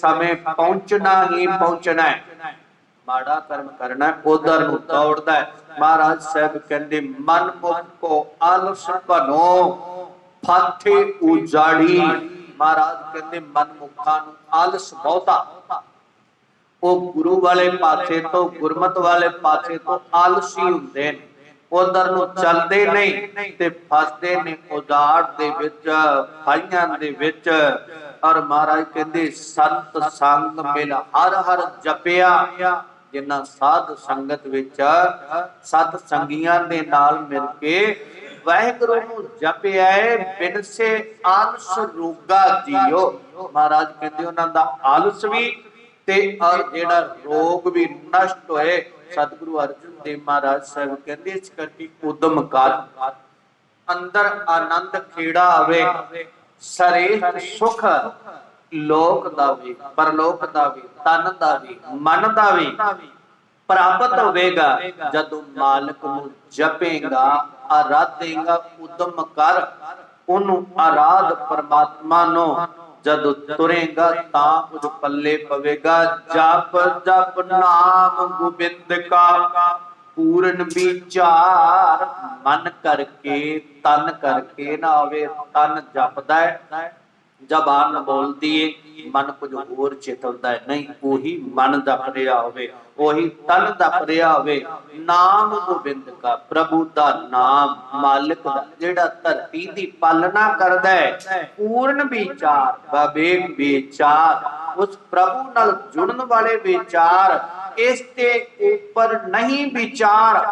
ਸਮੇਂ ਪਹੁੰਚਣਾ ਹੀ ਪਹੁੰਚਣਾ ਹੈ। ਮਾੜਾ ਕਰਮ ਕਰਨਾ ਉਧਰ ਨੂੰ ਦੌੜਦਾ ਹੈ। ਮਹਾਰਾਜ ਸਾਹਿਬ ਕਹਿੰਦੇ ਮਨ ਮੁਖ ਕੋ ਆਲਸ ਭਨੋ ਫਾਥੇ ਉਜਾੜੀ। ਮਹਾਰਾਜ ਕਹਿੰਦੇ ਮਨ ਮੁਖਾਂ ਨੂੰ ਆਲਸ ਬਹੁਤਾ। ਉਹ ਗੁਰੂ ਵਾਲੇ ਪਾਸੇ ਤੋਂ, ਗੁਰਮਤ ਵਾਲੇ ਪਾਸੇ ਤੋਂ ਆਲਸੀ ਹੁੰਦੇ ਨੇ। ਉਧਰ ਨੂੰ ਚੱਲਦੇ ਨਹੀਂ ਤੇ ਫਸਦੇ ਨੇ ਉਦਾੜ ਦੇ ਵਿੱਚ ਫਾਈਆਂ ਦੇ ਵਿੱਚ ਔਰ ਮਹਾਰਾਜ ਕਹਿੰਦੇ, ਸੰਤ ਸੰਗ ਮਿਲ, ਹਰ ਹਰ ਜਪਿਆ। ਜਿਨ੍ਹਾਂ ਸਾਧ ਸੰਗਤ ਵਿੱਚ ਸਤ ਸੰਗੀਆਂ ਦੇ ਨਾਲ ਮਿਲ ਕੇ ਵਾਹਿਗੁਰੂ ਨੂੰ ਜਪਿਆ ਬਿਨਸੇ ਆਲਸ ਰੋਗਾ ਜੀਓ। ਮਹਾਰਾਜ ਕਹਿੰਦੇ, ਉਹਨਾਂ ਦਾ ਆਲਸ ਵੀ ਤੇ ਔਰ ਜਿਹੜਾ ਰੋਗ ਵੀ ਨਸ਼ਟ ਹੋਏ ਸਤਿਗੁਰੂ ਅਰਜਨ ਦੇਵ ਮਹਾਰਾਜ ਸਾਹਿਬ ਕਹਿੰਦੇ ਇਸ ਕਰਕੇ ਉਦਮ ਕਰ। ਅੰਦਰ ਆਨੰਦ ਖੇੜਾ ਆਵੇ, ਸਰੀਰ ਸੁਖ ਲੋਕ ਦਾ ਵੀ ਪਰਲੋਕ ਦਾ ਵੀ ਤਨ ਦਾ ਵੀ ਮਨ ਦਾ ਵੀ ਪ੍ਰਾਪਤ ਹੋਵੇਗਾ ਜਦੋਂ ਮਾਲਕ ਨੂੰ ਜਪੇਗਾ, ਆਰਾਧੇਗਾ, ਉਦਮ ਕਰ, ਉਹਨੂੰ ਆਰਾਧ ਪਰਮਾਤਮਾ ਨੂੰ ਜਦ ਤੁਰੇਗਾ ਤਾਂ ਕੁਝ ਪੱਲੇ ਪਵੇਗਾ। ਜਪ ਜਪ ਨਾਮ ਗੋਬਿੰਦ ਕਾ। ਪੂਰਨ ਵਿਚਾਰ ਮਨ ਕਰਕੇ, ਤਨ ਕਰਕੇ ਨਾ ਆਵੇ। ਤਨ ਜਪਦਾ ਹੈ। ਜ਼ਬਾਨ ਬੋਲਦੀ ਏ, ਮਨ ਕੁਝ ਹੋਰ ਚਿਤਵਦਾ ਹੈ। ਨਹੀਂ, ਉਹੀ ਮਨ ਜਪ ਰਿਹਾ ਹੋਵੇ, ਉਹੀ ਤਨ ਜਪ ਰਿਹਾ ਹੋਵੇ। ਨਾਮ ਗੋਬਿੰਦ ਕਾ, ਪ੍ਰਭੂ ਦਾ ਨਾਮ, ਮਾਲਕ ਦਾ, ਜਿਹੜਾ ਧਰਤੀ ਦੀ ਪਾਲਣਾ ਕਰਦਾ ਹੈ, ਪੂਰਨ ਵਿਚਾਰ ਬਵੇਕ ਵਿਚਾਰ, ਉਸ ਪ੍ਰਭੂ ਨਾਲ ਜੁੜਨ ਵਾਲੇ ਵਿਚਾਰ, ਇਸ ਤੇ ਉੱਪਰ ਨਹੀਂ ਵਿਚਾਰ।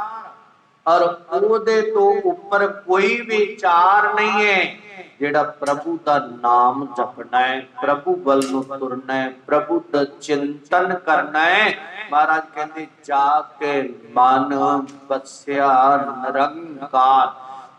ਔਰ ਉਹਦੇ ਤੋਂ ਉੱਪਰ ਕੋਈ ਵਿਚਾਰ ਨਹੀਂ ਹੈ ਜਿਹੜਾ ਪ੍ਰਭੂ ਦਾ ਨਾਮ ਜਪਣਾ ਹੈ, ਪ੍ਰਭੂ ਵੱਲ ਨੂੰ ਤੁਰਨਾ ਹੈ, ਪ੍ਰਭੂ ਦਾ ਚਿੰਤਨ ਕਰਨਾ ਹੈ। ਮਹਾਰਾਜ ਕਹਿੰਦੇ, ਜਾ ਕੇ ਮਨ ਬਸਿਆ ਨਿਰੰਕਾਰ।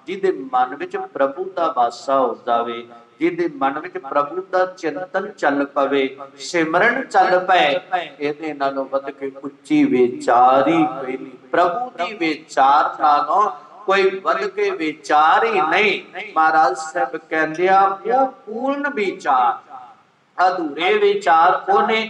ਜਿਹਦੇ ਮਨ ਵਿੱਚ ਪ੍ਰਭੂ ਦਾ ਵਾਸਾ ਹੋ ਜਾਵੇ ਜਿਹਦੇ ਮਨ ਵਿੱਚ ਪ੍ਰਭੂ ਦਾ ਚਿੰਤਨ ਚੱਲ ਪਵੇ, ਸਿਮਰਨ ਚੱਲ ਪਏ, ਇਹਦੇ ਨਾਲੋਂ ਵੱਧ ਕੇ ਉੱਚੀ ਵਿਚਾਰ ਕੋਈ ਨਹੀਂ। ਪ੍ਰਭੂ ਦੀ ਵਿਚਾਰ ਨਾਲੋਂ ਕੋਈ ਵੱਧ ਕੇ ਵਿਚਾਰ ਹੀ ਨਹੀਂ। ਮਹਾਰਾਜ ਸਾਹਿਬ ਕਹਿੰਦੇ ਆ, ਉਹ ਪੂਰਨ ਵਿਚਾਰ, ਅਧੂਰੇ ਵਿਚਾਰ ਉਹਨੇ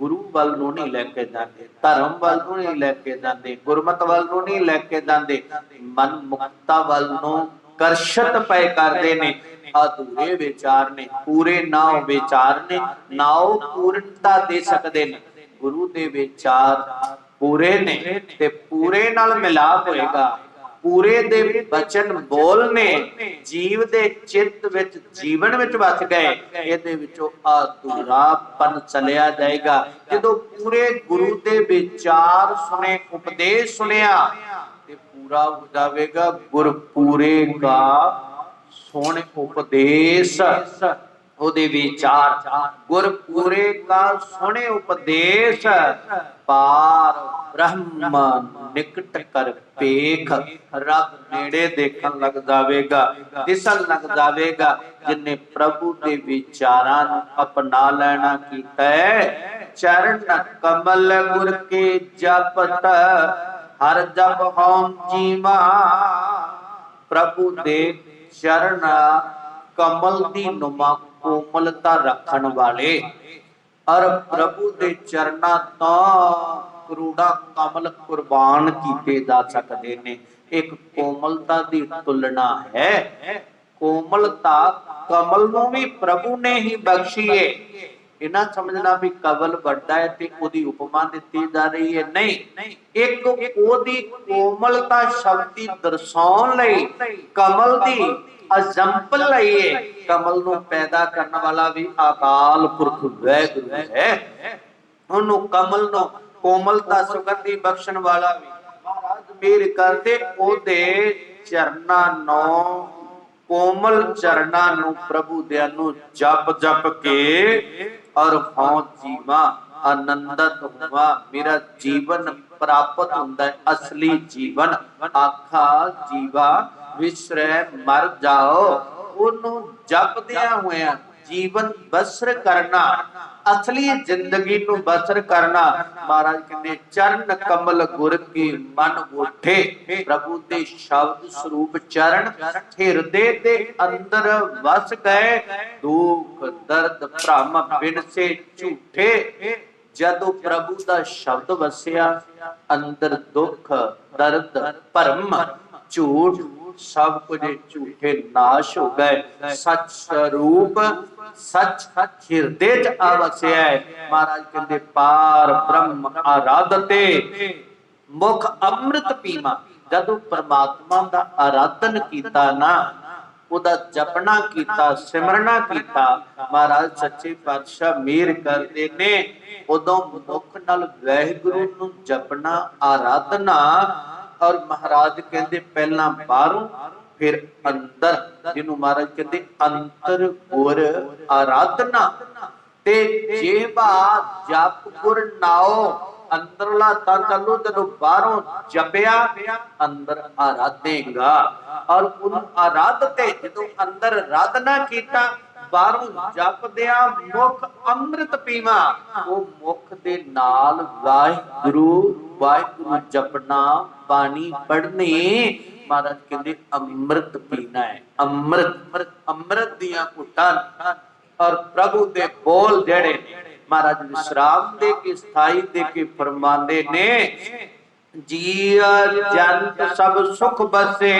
ਗੁਰੂ ਵੱਲ ਨੂੰ ਨਹੀਂ ਲੈ ਕੇ ਜਾਂਦੇ, ਧਰਮ ਵੱਲ ਨੂੰ ਨਹੀਂ ਲੈ ਕੇ ਜਾਂਦੇ, ਗੁਰਮਤ ਵੱਲ ਨੂੰ ਨਹੀਂ ਲੈ ਕੇ ਜਾਂਦੇ, ਮਨ ਮੁਕਤਾ ਵੱਲ ਨੂੰ ਕਰਸ਼ਤ ਪਏ ਕਰਦੇ ਨੇ। ਅਧੂਰੇ ਵਿਚਾਰ ਨੇ ਪੂਰੇ ਨਾ ਵਿਚਾਰ ਨੇ ਨਾ ਉਹ ਪੂਰਨਤਾ ਦੇ ਸਕਦੇ ਨੇ। ਗੁਰੂ ਦੇ ਵਿਚਾਰ ਪੂਰੇ ਨੇ ਤੇ ਪੂਰੇ ਨਾਲ ਮਿਲਾਪ ਹੋਏਗਾ। ਪੂਰੇ ਦੇ ਬਚਨ ਬੋਲਨੇ ਜੀਵ ਦੇ ਚਿੱਤ ਵਿੱਚ ਜੀਵਨ ਵਿੱਚ ਵਸ ਗਏ। ਇਹਦੇ ਵਿੱਚੋਂ ਅਧੂਰਾਪਨ ਚਲਿਆ ਜਾਏਗਾ। ਜਦੋਂ ਪੂਰੇ ਗੁਰੂ ਦੇ ਵਿਚਾਰ ਸੁਨੇ ਉਪਦੇਸ਼ ਸੁਨਿਆ ਤੇ ਪੂਰਾ ਹੋ ਜਾਵੇਗਾ ਗੁਰ ਪੂਰੇ ਕਾ ਸੁਣ ਉਪਦੇਸ਼। ਉਹਦੇ ਵਿਚਾਰ ਗੁਰ ਪੂਰੇ ਕਾ ਸੁਣੇ ਉਪਦੇਸ਼। ਪਾਰ ਬ੍ਰਹਮ ਨਿਕਟ ਕਰ ਪੇਖ। ਰੱਬ ਨੇੜੇ ਦੇਖਣ ਲੱਗ ਜਾਵੇਗਾ, ਦਿਸਣ ਲੱਗ ਜਾਵੇਗਾ। ਜਿਨੇ ਪ੍ਰਭੂ ਦੇ ਵਿਚਾਰਾਂ ਨੂੰ ਅਪਣਾ ਲੈਣਾ ਕੀਤਾ ਹੈ, ਚਰਨ ਕਮਲ ਗੁਰ ਕੇ ਜਪਤ। ਹਰ ਜਪ ਹਉ ਜੀਵਾ ਪ੍ਰਭੂ ਦੇ ਚਰਨ ਕਮਲ ਦੀ ਨੁਮਾ ਕੋਮਲਤਾ ਰੱਖਣ ਵਾਲੇ। ਔਰ ਪ੍ਰਭੂ ਦੇ ਚਰਨਾਂ ਤੋਂ ਕਰੋੜਾ ਕਮਲ ਕੁਰਬਾਨ ਕੀਤੇ ਜਾ ਸਕਦੇ ਨੇ। ਇੱਕ ਕੋਮਲਤਾ ਦੀ ਤੁਲਨਾ ਹੈ। ਕੋਮਲਤਾ ਕਮਲ ਨੂੰ ਵੀ ਪ੍ਰਭੂ ਨੇ ਹੀ ਬਖਸ਼ੀ ਏ। ਇਹਨਾਂ ਸਮਝਣਾ ਵੀ ਕਵਲ ਵੱਡਾ ਹੈ ਤੇ ਉਹਦੀ ਉਪਮਾ ਦਿੱਤੀ ਜਾ ਰਹੀ ਹੈ। ਨਹੀਂ, ਇੱਕ ਉਹਦੀ ਕੋਮਲਤਾ ਸ਼ਬਦੀ ਦਰਸਾਉਣ ਲਈ ਕਮਲ ਦੀ ਅਜੰਪਲ ਲਈਏ ਕਮਲ ਨੂੰ ਪੈਦਾ ਕਰਨ ਵਾਲਾ ਵੀ ਆਕਾਲ ਪੁਰਖ ਵੈਗੁਰੂ ਹੈ। ਉਹਨੂੰ ਕਮਲ ਨੂੰ ਕੋਮਲਤਾ ਸੁਗੰਧੀ ਬਖਸ਼ਣ ਵਾਲਾ ਵੀ ਮਹਾਰਾਜ ਮੇਰ ਕਰਦੇ ਉਹਦੇ ਚਰਨਾਂ ਨੂੰ, ਕੋਮਲ ਚਰਨਾਂ ਨੂੰ ਪ੍ਰਭੂ ਦੇ ਨੂੰ ਜਪ ਜਪ ਕੇ ਔਰ ਹਉ ਜੀਵਾ, ਆਨੰਦਤ ਹੋਵਾ ਮੇਰਾ ਜੀਵਨ ਪ੍ਰਾਪਤ ਹੁੰਦਾ ਹੈ, ਅਸਲੀ ਜੀਵਨ। ਆਖਾ, ਜੀਵਾ, ਵਿਸਰੈ, ਮਰ ਜਾਓ। ਉਹਨੂੰ ਜਪਦਿਆਂ ਹੋਇਆਂ ਜੀਵਨ ਬਸਰ ਕਰਨਾ, ਅਸਲੀ ਜ਼ਿੰਦਗੀ ਨੂੰ ਬਸਰ ਕਰਨਾ। ਮਹਾਰਾਜ ਕਹਿੰਦੇ, ਚਰਨ ਕਮਲ ਗੁਰ ਕੀ ਮਨ ਉਠੇ। ਪ੍ਰਭੂ ਦੇ ਸ਼ਬਦ ਸਰੂਪ ਚਰਨ ਹਿਰਦੇ ਦੇ ਅੰਦਰ ਵਸ ਗਏ। ਦੁੱਖ, ਦਰਦ, ਭ੍ਰਮ ਬਿਨ ਝੂਠੇ। ਜਦੋਂ ਪ੍ਰਭੂ ਦਾ ਸ਼ਬਦ ਵਸਿਆ, ਅੰਦਰ ਦੁੱਖ, ਦਰਦ, ਭਰਮ, ਝੂਠ ਸਭ ਕੁਝ ਝੂਠੇ ਨਾਸ਼ ਹੋ ਗਏ। ਸੱਚ ਸਰੂਪ, ਸੱਚ ਹਿਰਦੇ ਚ ਆਵਸਿਆ ਹੈ। ਮਹਾਰਾਜ ਕਹਿੰਦੇ, ਪਾਰ ਬ੍ਰਹਮ ਆਰਾਧਤੇ ਮੁਖ ਅੰਮ੍ਰਿਤ ਪੀਮਾ ਜਦੋਂ ਪ੍ਰਮਾਤਮਾ ਦਾ ਆਰਾਧਨ ਕੀਤਾ ਨਾ, ਉਹਦਾ ਜਪਣਾ ਕੀਤਾ, ਸਿਮਰਨਾ ਕੀਤਾ, ਮਹਾਰਾਜ ਸੱਚੇ ਪਾਤਸ਼ਾਹ ਮੇਰ ਕਰਦੇ ਨੇ। ਉਦੋਂ ਮੁਖ ਨਾਲ ਵਾਹਿਗੁਰੂ ਨੂੰ ਜਪਣਾ, ਆਰਾਧਨਾ ਔਰ ਮਹਾਰਾਜ ਕਹਿੰਦੇ ਪਹਿਲਾਂ ਬਾਹਰੋਂ, ਫਿਰ ਅੰਦਰ। ਜਿਹਨੂੰ ਮਹਾਰਾਜ ਕਹਿੰਦੇ ਅੰਤਰ ਗੁਰ ਆਰਾਧਨਾ। ਤੇ ਜੇਬਾ ਜਪ ਗੁਰ ਨਾਓ ਅੰਦਰਲਾ ਤਾਂ ਚੱਲੋ ਜਦੋਂ ਬਾਹਰੋਂ ਜਪਿਆ, ਅੰਦਰ ਆਰਾਧੇਗਾ। ਔਰ ਉਹਨੂੰ ਆਰਾਧਤੇ ਜਦੋਂ ਅੰਦਰ ਆਰਾਧਨਾ ਕੀਤਾ, ਬਾਹਰੋਂ ਜਪਦਿਆਂ ਮੁਖ ਅੰਮ੍ਰਿਤ ਪੀਵਾ, ਉਹ ਮੁਖ ਦੇ ਨਾਲ ਵਾਹਿਗੁਰੂ ਵਾਹਿਗੁਰੂ ਜਪਣਾ, ਬਾਣੀ ਪੜ੍ਹਨੀ। ਮਹਾਰਾਜ ਕਹਿੰਦੇ, ਅੰਮ੍ਰਿਤ ਪੀਣਾ ਹੈ। ਅੰਮ੍ਰਿਤ ਅੰਮ੍ਰਿਤ ਦੀਆਂ ਘੁੱਟਾਂ ਔਰ ਪ੍ਰਭੂ ਦੇ ਬੋਲ ਜਿਹੜੇ ਨੇ, ਮਹਾਰਾਜ ਵਿਸ਼ਰਾਮ ਦੇ ਕੇ, ਸਥਾਈ ਦੇ ਕੇ ਫਰਮਾਉਂਦੇ ਨੇ ਜੀਅ ਜੰਤ ਸਭ ਸੁਖ ਬਸੇ,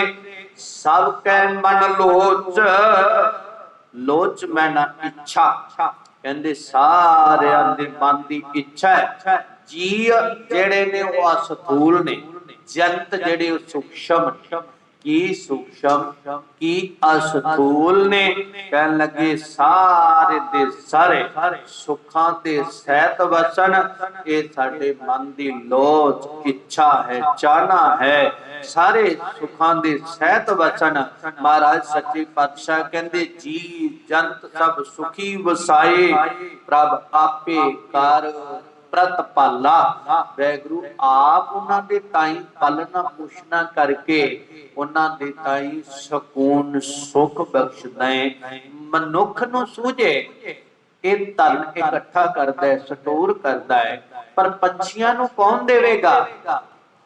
ਸਭ ਕੈ ਮਨ ਲੋਚ ਲੋਚ ਮੈਂ ਨਾ ਇੱਛਾ। ਕਹਿੰਦੇ ਸਾਰਿਆਂ ਦੇ ਮਨ ਦੀ ਇੱਛਾ ਹੈ। ਜੀਅ ਜਿਹੜੇ ਨੇ ਉਹ ਅਸਥੂਲ ਨੇ। ਜੰਤ ਜਿਹੜੇ ਉਹ ਸੂਖਸ਼ਮ ਨੇ। ਕੀ ਸੂਖਸ਼ਮ ਕੀ ਅਸਥੂਲ ਨੇ? ਕਹਿਣ ਲੱਗੇ, ਸਾਰੇ ਦੇ ਸਾਰੇ ਸੁੱਖਾਂ ਦੇ ਸਹਿਤ ਵਸਨ ਇਹ ਸਾਡੇ ਮਨ ਦੀ ਲੋਚ, ਇੱਛਾ ਹੈ, ਚਾਹਨਾ ਹੈ। ਸਾਰੇ ਸੁੱਖਾਂ ਦੇ ਸਹਿਤ ਵਸਨ ਮਹਾਰਾਜ ਸੱਚੇ ਪਾਤਸ਼ਾਹ ਕਹਿੰਦੇ, ਜੀ ਜੰਤ ਸਭ ਸੁਖੀ ਵਸਾਏ, ਪ੍ਰਭ ਆਪੇ ਕਰ ਪ੍ਰਤਪਾਲਾ ਵੈਗਰੂ ਆਪ ਉਹਨਾਂ ਦੇ ਤਾਈ ਪਾਲਣਾ ਪੁੱਛਣਾ ਕਰਕੇ ਉਹਨਾਂ ਦੇ ਤਾਈ ਸਕੂਨ ਸੁਖ ਬਖਸ਼ਦਾ ਹੈ ਮਨੁੱਖ ਨੂੰ ਸੂਝੇ ਇਹ ਧਨ ਇਕੱਠਾ ਕਰਦਾ ਹੈ ਸਟੋਰ ਕਰਦਾ ਹੈ ਪਰ ਪੰਛੀਆਂ ਨੂੰ ਕੌਣ ਦੇਵੇਗਾ?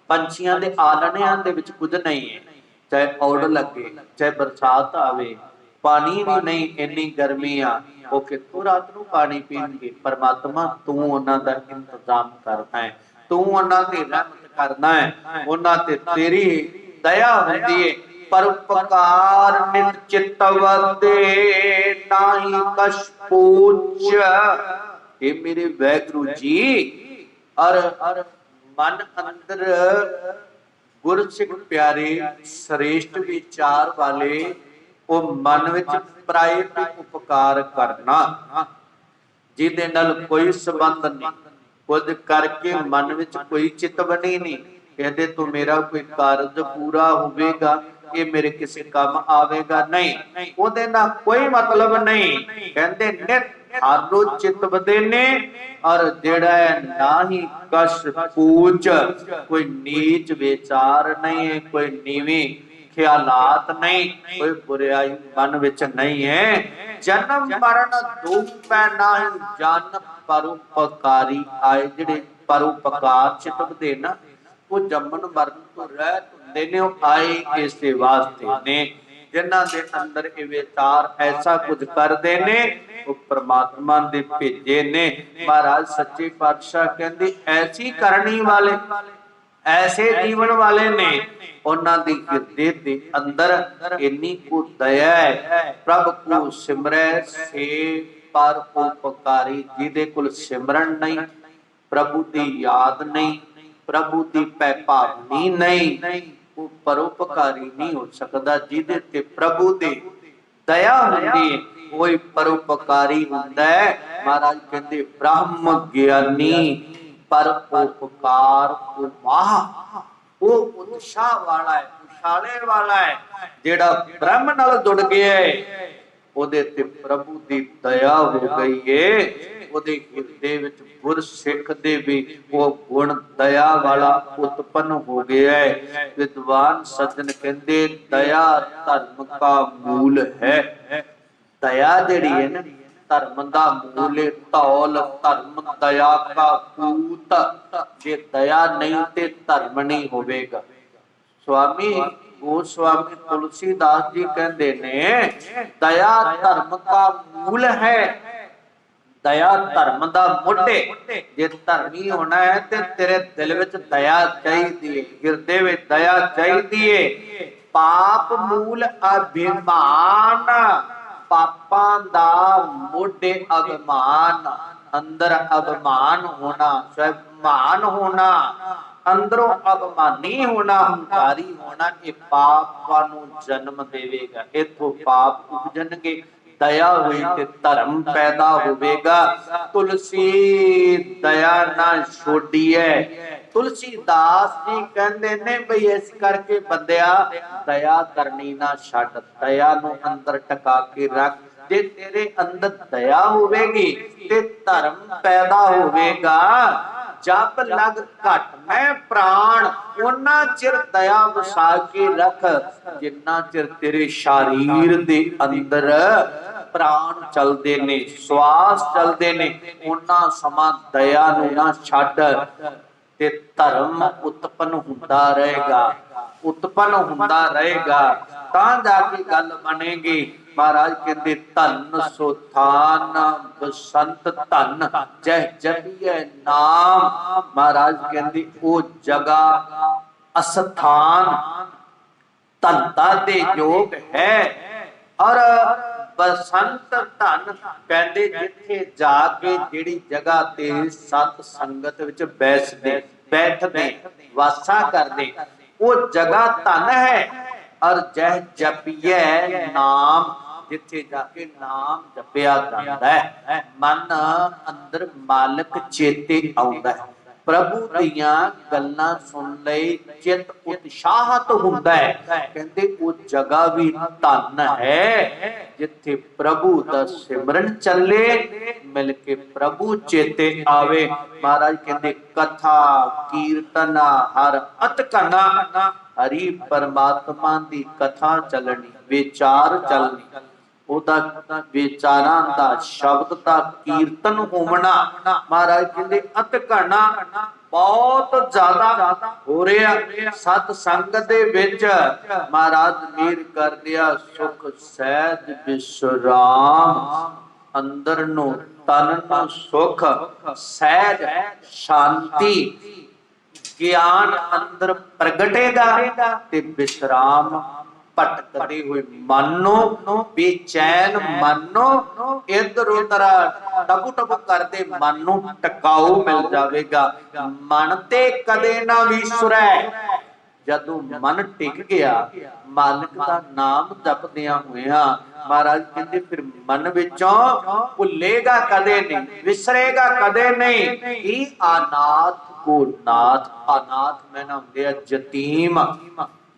ਪੰਛੀਆਂ ਦੇ ਆਲਣਿਆਂ ਦੇ ਵਿੱਚ ਕੁਝ ਨਹੀਂ ਹੈ ਚਾਹੇ ਔੜ ਲੱਗੇ, ਚਾਹੇ ਬਰਸਾਤ ਆਵੇ ਪਾਣੀ ਵੀ ਨਹੀਂ, ਇੰਨੀ ਗਰਮੀ ਆ। ਉਹ ਕਿੱਥੋਂ ਰਾਤ ਨੂੰ ਪਾਣੀ ਪੀਣਗੇ? ਪਰਮਾਤਮਾ ਤੂੰ ਉਹਨਾਂ ਦਾ ਇੰਤਜ਼ਾਮ ਕਰਨਾ ਹੈ। ਤੂੰ ਉਹਨਾਂ ਤੇ ਰਹਿਮਤ ਕਰਨਾ ਹੈ। ਉਹਨਾਂ ਤੇ ਤੇਰੀ ਦਇਆ ਹੁੰਦੀ ਹੈ ਪਰਉਪਕਾਰ ਨਿਤ ਚਿਤਵਦੇ ਨਾਹੀ ਕਛ ਪੂਛ। ਇਹ ਮੇਰੇ ਵੈਗੁਰੂ ਜੀ, ਅਰ ਮਨ ਅੰਦਰ ਗੁਰਸਿੱਖ ਪਿਆਰੇ, ਸ੍ਰੇਸ਼ਟ ਵਿਚਾਰ ਵਾਲੇ ਉਹ ਮਨ ਵਿੱਚ ਪਰਾਏ ਤੇ ਉਪਕਾਰ ਕਰਨਾ। ਜਿਹਦੇ ਨਾਲ ਕੋਈ ਸੰਬੰਧ ਨਹੀਂ। ਕੁਝ ਕਰਕੇ ਮਨ ਵਿੱਚ ਕੋਈ ਚਿਤਵਨੀ ਨਹੀਂ। ਕਹਿੰਦੇ, ਤੂੰ ਮੇਰਾ ਕੋਈ ਕਾਰਜ ਪੂਰਾ ਹੋਵੇਗਾ, ਇਹ ਮੇਰੇ ਕਿਸੇ ਕੰਮ ਆਵੇਗਾ ਨਹੀਂ। ਉਹਦੇ ਨਾਲ ਕੋਈ ਮਤਲਬ ਨਹੀਂ। ਕਹਿੰਦੇ, ਨਿਤ ਹਰ ਰੋਜ਼ ਚਿਤਵਦੇ ਨੇ ਔਰ ਜਿਹੜਾ ਹੈ ਨਾਹੀ ਕਸ਼ ਪੂਜ। ਕੋਈ ਨੀਚ ਵਿਚਾਰ ਨਹੀਂ ਕੋਈ ਨੀਵੀਂ ਖਿਆਲਾਤ ਨਹੀਂ, ਕੋਈ ਬੁਰਾਈ ਮਨ ਵਿੱਚ ਨਹੀਂ ਹੈ। ਜਨਮ ਮਰਨ ਦੁਪੈ ਨਾਹੀ ਜਨ ਪਰਉਪਕਾਰੀ ਆਏ, ਜਿਹੜੇ ਪਰਉਪਕਾਰ ਚਿਤਵਦੇ ਨਾ, ਉਹ ਜੰਮਣ ਮਰਨ ਤੋਂ ਰਹਿਤ ਹੁੰਦੇ ਨੇ, ਉਹ ਆਏ ਇਸੇ ਵਾਸਤੇ ਨੇ। ਜਿਨ੍ਹਾਂ ਦੇ ਅੰਦਰ ਇਹ ਵਿਚਾਰ ਐਸਾ ਕੁਝ ਕਰਦੇ ਨੇ, ਉਹ ਪ੍ਰਮਾਤਮਾ ਦੇ ਭੇਜੇ ਨੇ। ਮਹਾਰਾਜ ਸੱਚੇ ਪਾਤਸ਼ਾਹ ਕਹਿੰਦੇ, ਐਸੀ ਕਰਨੀ ਵਾਲੇ ਐਸੇ ਜੀਵਨ ਵਾਲੇ ਨੇ ਉਹਨਾਂ ਦੀ ਹਿਰਦੇ ਦੇ ਅੰਦਰ ਇੰਨੀ ਕੁ ਦਇਆ ਹੈ ਪ੍ਰਭ ਕੋ ਸਿਮਰੈ ਸੇ ਪਰ ਉਪਕਾਰੀ ਜਿਹਦੇ ਕੋਲ ਸਿਮਰਨ ਨਹੀਂ ਪ੍ਰਭੂ ਦੀ ਯਾਦ ਨਹੀਂ ਪ੍ਰਭੂ ਦੀ ਪੈ ਭਾਵਨੀ ਨਹੀਂ ਉਹ ਪਰਉਪਕਾਰੀ ਨਹੀਂ ਹੋ ਸਕਦਾ ਜਿਹਦੇ ਤੇ ਪ੍ਰਭੂ ਦੀ ਦਇਆ ਹੁੰਦੀ ਹੈ ਕੋਈ ਪਰਉਪਕਾਰੀ ਹੁੰਦਾ ਹੈ। ਮਹਾਰਾਜ ਕਹਿੰਦੇ ਬ੍ਰਹਮ ਗਿਆਨੀ ਪਰ ਉਪਕਾਰ ਉਮਾਹ ਉਹ ਉਤਸ਼ਾਹ ਵਾਲਾ ਹੈ, ਉਛਾਲੇ ਵਾਲਾ ਹੈ, ਜਿਹੜਾ ਬ੍ਰਹਮ ਨਾਲ ਜੁੜ ਗਿਆ ਹੈ। ਉਹਦੇ ਤੇ ਪ੍ਰਭੂ ਦੀ ਦਇਆ ਹੋ ਗਈ ਏ। ਉਹਦੇ ਹਿਰਦੇ ਵਿੱਚ ਗੁਰ ਸਿੱਖ ਦੇ ਵੀ ਉਹ ਗੁਣ ਦਇਆ ਵਾਲਾ ਉਤਪਨ ਹੋ ਗਿਆ ਹੈ। ਵਿਦਵਾਨ ਸੱਜਣ ਕਹਿੰਦੇ, ਦਇਆ ਧਰਮ ਦਾ ਮੂਲ ਹੈ। ਦਇਆ ਜਿਹੜੀ ਹੈ ਨਾ ਧਰਮ ਦਾ ਮੂਲੇ ਧੌਲ, ਧਰਮ ਦਇਆ ਕਾ ਪੂਤ। ਜੇ ਦਇਆ ਨਹੀਂ ਤੇ ਧਰਮ ਨਹੀਂ ਹੋਵੇਗਾ। ਸਵਾਮੀ ਗੋਸਵਾਮੀ ਤੁਲਸੀਦਾਸ ਜੀ ਕਹਿੰਦੇ ਨੇ, ਦਇਆ ਧਰਮ ਦਾ ਮੂਲ ਹੈ। ਦਇਆ ਧਰਮ ਦਾ ਮੁੱਢੇ। ਜੇ ਧਰਮੀ ਹੋਣਾ ਹੈ ਤੇ ਤੇਰੇ ਦਿਲ ਵਿੱਚ ਦਇਆ ਚਾਹੀਦੀ ਹੈ ਹਿਰਦੇ ਵਿੱਚ ਦਇਆ ਚਾਹੀਦੀ ਹੈ ਪਾਪ ਮੂਲ ਅਭਿਮਾਨ। ਪਾਪਾਂ ਦਾ ਮੁੱਢੇ ਅਭਿਮਾਨ, ਅੰਦਰ ਅਭਿਮਾਨ ਹੋਣਾ ਸਵੈਮਾਨ ਹੋਣਾ, ਅੰਦਰੋਂ ਅਭਿਮਾਨੀ ਹੋਣਾ, ਹੰਕਾਰੀ ਹੋਣਾ, ਇਹ ਪਾਪਾਂ ਨੂੰ ਜਨਮ ਦੇਵੇਗਾ, ਇਥੋਂ ਪਾਪ ਉਪਜਣਗੇ, ਦਇਆ ਹੋਈ ਤੇ ਧਰਮ ਪੈਦਾ ਹੋਵੇਗਾ। ਤੁਲਸੀ, ਦਇਆ ਨਾ ਛੋਡੀਐ ਤੁਲਸੀਦਾਸ ਜੀ ਕਹਿੰਦੇ ਨੇ ਬਈ ਇਸ ਕਰਕੇ ਬੰਦਿਆ, ਦਇਆ ਕਰਨੀ ਨਾ ਛੱਡ, ਦਇਆ ਨੂੰ ਅੰਦਰ ਟਿਕਾ ਕੇ ਰੱਖ। ਜੇ ਤੇਰੇ ਅੰਦਰ ਦਇਆ ਹੋਵੇਗੀ ਤੇ ਧਰਮ ਪੈਦਾ ਹੋਵੇਗਾ। ਜਪ ਲਗ ਘਟ, ਮੈਂ ਪ੍ਰਾਣ ਉਹਨਾਂ ਚਿਰ ਦਇਆ ਵਸਾ ਕੇ ਰੱਖ। ਜਿੰਨਾ ਚਿਰ ਤੇਰੇ ਸਰੀਰ ਦੇ ਅੰਦਰ ਪ੍ਰਾਣ ਚਲਦੇ ਨੇ, ਸਵਾਸ ਚਲਦੇ ਨੇ ਉਹਨਾਂ ਸਮਾਂ ਦਇਆ ਨੂੰ ਨਾ ਛੱਡ। ਤੇ ਧਰਮ ਉਤਪਨ ਹੁੰਦਾ ਰਹੇਗਾ। ਉਤਪਨ ਹੁੰਦਾ ਰਹੇਗਾ। ਤਾਂ ਜਾ ਕੇ ਗੱਲ ਬਣੇਗੀ। ਮਹਾਰਾਜ ਕਹਿੰਦੇ, ਧਨ ਸੋ ਥਾਨ ਬਸੰਤ ਧਨ, ਜਹ ਜਪੀਏ ਨਾਮ। ਮਹਾਰਾਜ ਕਹਿੰਦੇ, ਉਹ ਜਗਾ ਅਸਥਾਨ, ਧਨਤਾ ਦੇ ਯੋਗ ਹੈ। ਔਰ ਬਸੰਤ ਧਨ ਕਹਿੰਦੇ ਜਿੱਥੇ ਜਾ ਕੇ ਜਿਹੜੀ ਜਗ੍ਹਾ ਤੇ ਸਤ ਸੰਗਤ ਵਿੱਚ ਬੈਸਦੇ ਬੈਠਦੇ, ਵਾਸਾ ਕਰਦੇ, ਉਹ ਜਗ੍ਹਾ ਧਨ ਹੈ। ਔਰ ਜਹ ਜਪੀਏ ਨਾਮ, ਜਿੱਥੇ ਜਾ ਕੇ ਨਾਮ ਜਪਿਆ ਜਾਂਦਾ ਹੈ। ਮਨ ਅੰਦਰ ਮਾਲਕ ਚੇਤੇ ਆਉਂਦਾ ਹੈ। ਪ੍ਰਭੂ ਦੀਆਂ ਗੱਲਾਂ ਸੁਣ ਲਈ ਚਿੱਤ ਉਤਸ਼ਾਹਤ ਹੁੰਦਾ ਹੈ। ਕਹਿੰਦੇ, ਉਹ ਜਗ੍ਹਾ ਵੀ ਧਨ ਹੈ, ਜਿੱਥੇ ਪ੍ਰਭੂ ਦਾ ਸਿਮਰਨ ਚੱਲੇ, ਮਿਲ ਕੇ ਪ੍ਰਭੂ ਚੇਤੇ ਆਵੇ। ਮਹਾਰਾਜ ਕਹਿੰਦੇ, ਕਥਾ, ਕੀਰਤਨ, ਹਰ ਅਤਕਨਾ ਹਰੀ ਪਰਮਾਤਮਾ ਦੀ ਕਥਾ ਚੱਲਣੀ, ਵਿਚਾਰ ਚੱਲਣੀ। ਉਹਦਾ ਵਿਚਾਰਾਂ ਦਾ ਸ਼ਬਦ ਦਾ ਕੀਰਤਨ ਹੋਵਣਾ ਮਹਾਰਾਜ ਕਹਿੰਦੇ, ਅਤ ਘਣਾ ਬਹੁਤ ਜ਼ਿਆਦਾ ਹੋ ਰਿਹਾ। ਸਤ ਸੰਗ ਦੇ ਵਿੱਚ ਮਹਾਰਾਜ ਮੀਰ ਕਰਦਿਆ ਸੁਖ ਸਹਿਜ ਵਿਸਰਾਮ, ਅੰਦਰ ਨੂੰ ਤਨ ਨੂੰ ਸੁਖ, ਸਹਿਜ ਸ਼ਾਂਤੀ, ਗਿਆਨ ਅੰਦਰ ਪ੍ਰਗਟੇਗਾ ਤੇ ਵਿਸਰਾਮ ਭਟਕਦੇ ਹੋਏ ਮਨ ਬੇਚੈਨ ਮਨ, ਇਧਰ ਉਧਰ ਟਬੂ ਟਬੂ ਕਰਦੇ ਮਨ ਨੂੰ ਟਿਕਾਉ ਮਿਲ ਜਾਵੇਗਾ। ਮਨ ਤੇ ਕਦੇ ਨਾ ਵਿਸਰੈ ਜਦੋਂ ਮਨ ਟਿਕ ਗਿਆ, ਮਾਲਕ ਦਾ ਨਾਮ ਜਪਦਿਆਂ ਹੋਇਆ, ਮਹਾਰਾਜ ਕਹਿੰਦੇ, ਫਿਰ ਮਨ ਵਿੱਚੋਂ ਭੁੱਲੇਗਾ ਕਦੇ ਨਹੀਂ, ਵਿਸਰੇਗਾ ਕਦੇ ਨਹੀਂ। ਇਹ ਆਨਾਥ ਕੋ ਨਾਥ ਅਨਾਥ ਮੈਂ ਨਾਮ ਦੇ ਯਤੀਮ।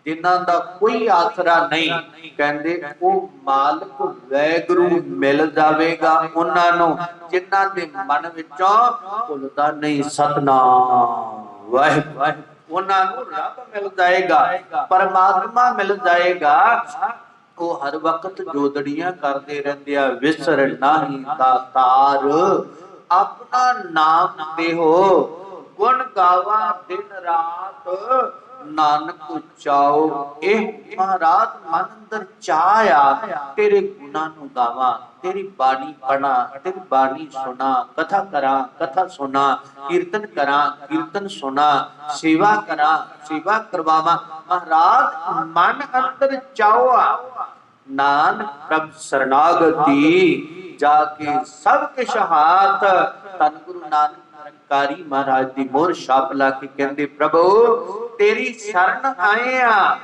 ਜਿਨ੍ਹਾਂ ਦਾ ਕੋਈ ਆਸਰਾ ਨਹੀਂ। ਕਹਿੰਦੇ, ਉਹ ਮਾਲਕ ਵੈਗਰੂ ਮਿਲ ਜਾਵੇਗਾ ਉਹਨਾਂ ਨੂੰ, ਜਿਨ੍ਹਾਂ ਦੇ ਮਨ ਵਿੱਚੋਂ ਭੁੱਲਦਾ ਨਹੀਂ ਸਤਨਾਮ। ਵਾਹਿਗੁਰੂ। ਉਹਨਾਂ ਨੂੰ ਰੱਬ ਮਿਲ ਜਾਏਗਾ, ਪਰਮਾਤਮਾ ਮਿਲ ਜਾਏਗਾ। ਉਹ ਹਰ ਵਕਤ ਜੋਦੜੀਆਂ ਕਰਦੇ ਰਹਿੰਦੇ ਆ, ਵਿਸਰ ਨਹੀਂ ਦਾਤਾਰ ਆਪਣਾ ਨਾਮ ਦੇਹੋ, ਗੁਣ ਗਾਵਾ ਦਿਨ ਰਾਤ ਨਾਨਕ ਚਾਓ ਇਹ ਮਹਾਰਾਜ ਮਨ ਅੰਦਰ ਚਾਇਆ ਤੇਰੇ ਗੁਣਾਂ ਨੂੰ ਗਾਵਾਂ, ਤੇਰੀ ਬਾਣੀ ਪਣਾ ਤੇਰੀ ਬਾਣੀ ਸੁਣਾ, ਕਥਾ ਕਰਾਂ, ਕਥਾ ਸੁਣਾ, ਕੀਰਤਨ ਕਰਾਂ, ਕੀਰਤਨ ਸੁਣਾ, ਸੇਵਾ ਕਰਾਂ, ਸੇਵਾ ਕਰਵਾਵਾਂ। ਮਹਾਰਾਜ, ਮਨ ਅੰਦਰ ਚਾਉਆ ਨਾਨਕ ਪ੍ਰਭ ਸਰਨਾਗਤੀ, ਜਾ ਕੇ ਸਭ ਕਿਛ ਹਾਥ ਤਨ ਗੁਰੂ ਨਾਨਕ ਨਿਰੰਕਾਰੀ ਮਹਾਰਾਜ ਦੀ ਮੋਹਰ ਛਾਪ ਲਾ ਕੇ ਕਹਿੰਦੇ, ਪ੍ਰਭੂ, ਤੇਰੀ ਸ਼ਰਨ ਆਏ ਆ।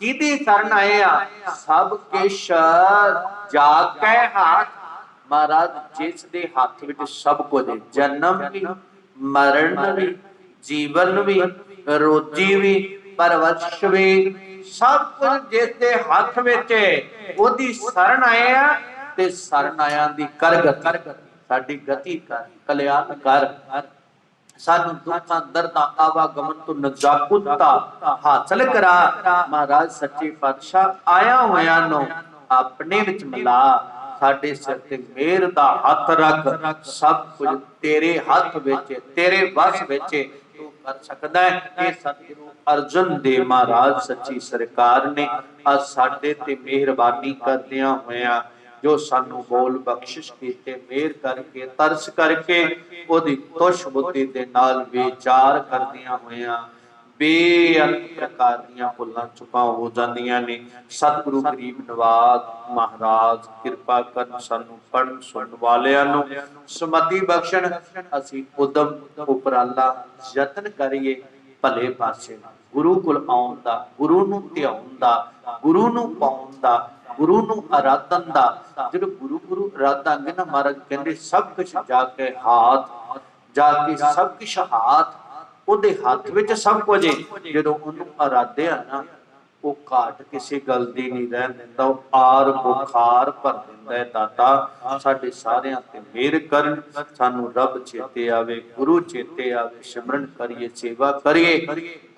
ਕਿਹਦੀ ਸ਼ਰਨ ਆਏ ਆ? ਸਭ ਕਿਛ ਜਾ ਕੇ ਹਾਥ। ਮਹਾਰਾਜ ਜਿਸ ਦੇ ਹੱਥ ਵਿੱਚ ਸਭ ਕੁਝ ਜਨਮ ਵੀ, ਮਰਨ ਵੀ, ਜੀਵਨ ਵੀ, ਰੋਜੀ ਵੀ, ਪਰਵਰਸ਼ ਵੀ, ਸਭ ਕੁਝ ਜਿਸ ਦੇ ਹੱਥ ਵਿੱਚ ਹੈ, ਉਹਦੀ ਸ਼ਰਨ ਆਏ ਆ ਤੇ ਸ਼ਰਨ ਆਇਆਂ ਦੀ ਕਰ ਸਾਡੀ ਗਤੀ ਕਰ, ਕਲਿਆਣ ਕਰ। ਸਾਨੂੰ ਦੁੱਖਾਂ, ਦਰਦਾਂ, ਆਵਾਗਮਨ ਤੋਂ ਨਜਾਕੁਤਾ ਹਾਸਲ ਕਰਾ। ਮਹਾਰਾਜ ਸੱਚੇ ਪਾਤਸ਼ਾਹ, ਆਇਆ ਹੋਇਆਂ ਨੂੰ ਆਪਣੇ ਵਿੱਚ ਮਿਲਾ। ਸਾਡੇ ਸਿਰ ਤੇ ਮਿਹਰ ਦਾ ਹੱਥ ਰੱਖ। ਸਭ ਕੁਝ ਤੇਰੇ ਹੱਥ ਵਿੱਚ, ਤੇਰੇ ਵੱਸ ਵਿੱਚ ਤੂੰ ਕਰ ਸਕਦਾ ਹੈ। ਇਹ ਸਤਿਗੁਰੂ ਅਰਜਨ ਦੇਵ ਮਹਾਰਾਜ, ਸੱਚੀ ਸਰਕਾਰ ਨੇ ਅੱਜ ਸਾਡੇ ਤੇ ਮਿਹਰਬਾਨੀ ਕਰਦਿਆਂ ਹੋਇਆਂ ਜੋ ਸਾਨੂੰ ਬੋਲ ਬਖਸ਼ਿਸ਼ ਕੀਤੇ, ਮਿਹਰ ਕਰਕੇ, ਤਰਸ ਕਰਕੇ, ਉਹਦੀ ਤੁਸ਼ ਬੁੱਧੀ ਦੇ ਨਾਲ ਵਿਚਾਰ ਕਰਦਿਆਂ ਹੋਇਆਂ ਬੇਅੰਤ ਪ੍ਰਕਾਰ ਦੀਆਂ ਭੁੱਲਾਂ ਚੁਕਾ ਹੋ ਜਾਂਦੀਆਂ ਨੇ। ਸਤਿਗੁਰੂ ਗਰੀਬ ਨਵਾਜ ਮਹਾਰਾਜ, ਕਿਰਪਾ ਕਰਨ ਸਾਨੂੰ ਪੜਨ ਸੁਣਨ ਵਾਲਿਆਂ ਨੂੰ ਸਮਤੀ ਬਖਸ਼ਣ। ਅਸੀਂ ਉਦਮ ਉਪਰਾਲਾ ਯਤਨ ਕਰੀਏ, ਭਲੇ ਪਾਸੇ। ਗੁਰੂ ਕੋਲ ਆਉਣ ਦਾ, ਗੁਰੂ ਨੂੰ ਧਿਆਉਣ ਦਾ, ਗੁਰੂ ਨੂੰ ਪਾਉਣ ਦਾ ਗੁਰੂ ਨੂੰ ਅਰਾਧਨ ਦਾ ਜਦੋਂ ਗੁਰੂ ਗੁਰੂ ਆਰਾਧਾਂਗੇ ਨਾ ਮਹਾਰਾਜ, ਕਹਿੰਦੇ ਸਭ ਕੁਝ ਜਾ ਕੇ ਹਾਥ, ਜਾ ਕੇ ਸਭ ਕੁਝ ਹਾਥ, ਉਹਦੇ ਹੱਥ ਵਿੱਚ ਸਭ ਕੁਝ ਜਦੋਂ ਉਹਨੂੰ ਆਰਾਧਿਆ ਨਾ ਉਹ ਘਾਟ ਕਿਸੇ ਗੱਲ ਦੀ ਨਹੀਂ ਰਹਿਣ ਦਿੰਦਾ, ਉਹ ਆਰ ਬੁਖਾਰ ਭਰ ਦਿੰਦਾ ਹੈ ਦਾਤਾ। ਸਾਡੇ ਸਾਰਿਆਂ ਤੇ ਮਿਹਰ ਕਰਨ, ਸਾਨੂੰ ਰੱਬ ਚੇਤੇ ਆਵੇ, ਗੁਰੂ ਚੇਤੇ ਆਵੇ, ਸਿਮਰਨ ਕਰੀਏ, ਸੇਵਾ ਕਰੀਏ।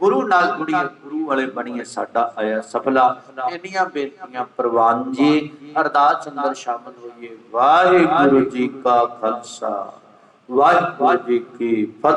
ਗੁਰੂ ਨਾਲ ਜੁੜੀਏ, ਗੁਰੂ ਵਾਲੇ ਬਣੀਏ ਸਾਡਾ ਆਇਆ ਸਫਲਾ। ਇੰਨੀਆਂ ਬੇਨਤੀਆਂ ਪ੍ਰਵਾਨ ਜੀ, ਅਰਦਾਸ ਅੰਦਰ ਸ਼ਾਮਲ ਹੋਈਏ। ਵਾਹਿਗੁਰੂ ਜੀ ਕਾ ਖਾਲਸਾ, ਵਾਹਿਗੁਰੂ ਜੀ ਕੀ ਫਤਿਹ।